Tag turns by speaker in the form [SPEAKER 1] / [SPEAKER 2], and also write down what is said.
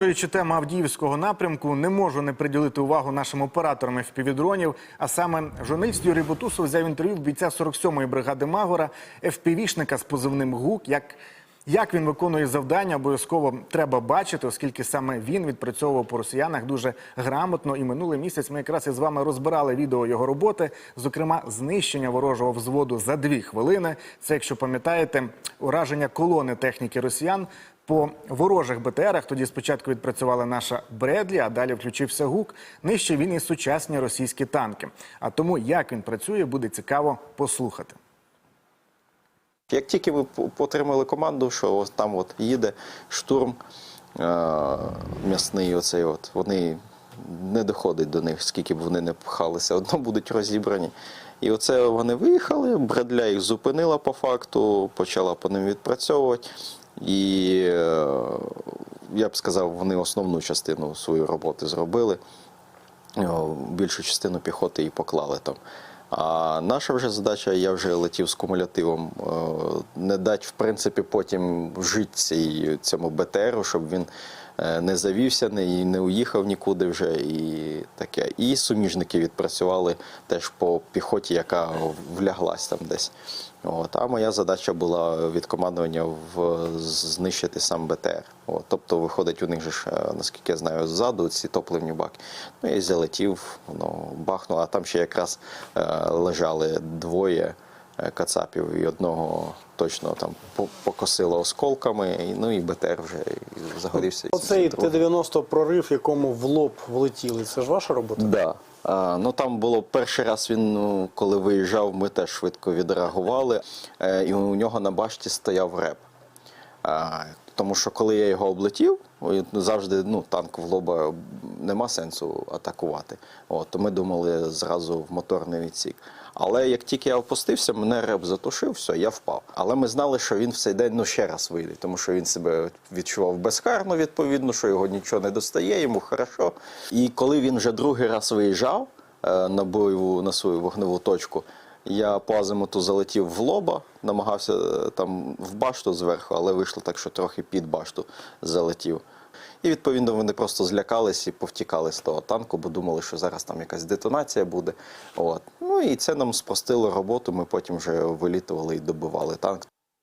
[SPEAKER 1] Продовжуючи тему Авдіївського напрямку, не можу не приділити увагу нашим операторам FPV-дронів, а саме журналіст Юрій Бутусов взяв інтерв'ю бійця 47-ї бригади Магора, FPV-шника з позивним ГУК. Як, як він виконує завдання, обов'язково треба бачити, оскільки саме він відпрацьовував по росіянах дуже грамотно. І минулий місяць ми якраз із вами розбирали відео його роботи, зокрема, знищення ворожого взводу за дві хвилини. Це, якщо пам'ятаєте, ураження колони техніки росіян по ворожих БТРах. Тоді спочатку відпрацювала наша Бредлі, а далі включився ГУК. Нижче він і сучасні російські танки. А тому, як він працює, буде цікаво послухати.
[SPEAKER 2] Як тільки по- отримали команду, що ось там от їде штурм е- м'ясний, оцей от, вони не доходить до них, скільки б вони не пхалися, одно будуть розібрані. І оце вони виїхали, Бредля їх зупинила по факту, почала по ним відпрацьовувати. І е, я б сказав, вони основну частину своєї роботи зробили. Більшу частину піхоти і поклали там. А наша вже задача, я вже летів з кумулятивом, е, не дати, в принципі, потім жити цьому БТРу, щоб він е, не завівся, не, не уїхав нікуди вже і таке. І суміжники відпрацювали теж по піхоті, яка вляглась там десь. От. А моя задача була від командування в, знищити сам БТР. От. Тобто, виходить, у них же ж, е, наскільки я знаю, ззаду ці топливні баки. Ну, я залетів, воно бахнуло, а там ще якраз е, лежали двоє е, кацапів, і одного точно там по- покосило осколками, і, ну і БТР вже загорівся.
[SPEAKER 3] Оцей
[SPEAKER 2] Другий.
[SPEAKER 3] Т-90 прорив, якому в лоб влетіли, це ж ваша робота?
[SPEAKER 2] Да. Ну там було перший раз він, ну, коли виїжджав, ми теж швидко відреагували. Е, і у нього на башті стояв реп. Тому що коли я його облетів, завжди ну, танк в лоба нема сенсу атакувати. От, ми думали зразу в моторний відсік. Але як тільки я опустився, мене реп затушив, все, я впав. Але ми знали, що він в цей день ну, ще раз вийде, тому що він себе відчував безкарно, відповідно, що його нічого не достає, йому хорошо. І коли він вже другий раз виїжджав е, на бойову на свою вогневу точку, я по азимуту залетів в лоба, намагався е, там в башту зверху, але вийшло так, що трохи під башту залетів. І відповідно вони просто злякались і повтікали з того танку, бо думали, що зараз там якась детонація буде. От. Ну і це нам спростило роботу. Ми потім вже вилітували і добивали танк.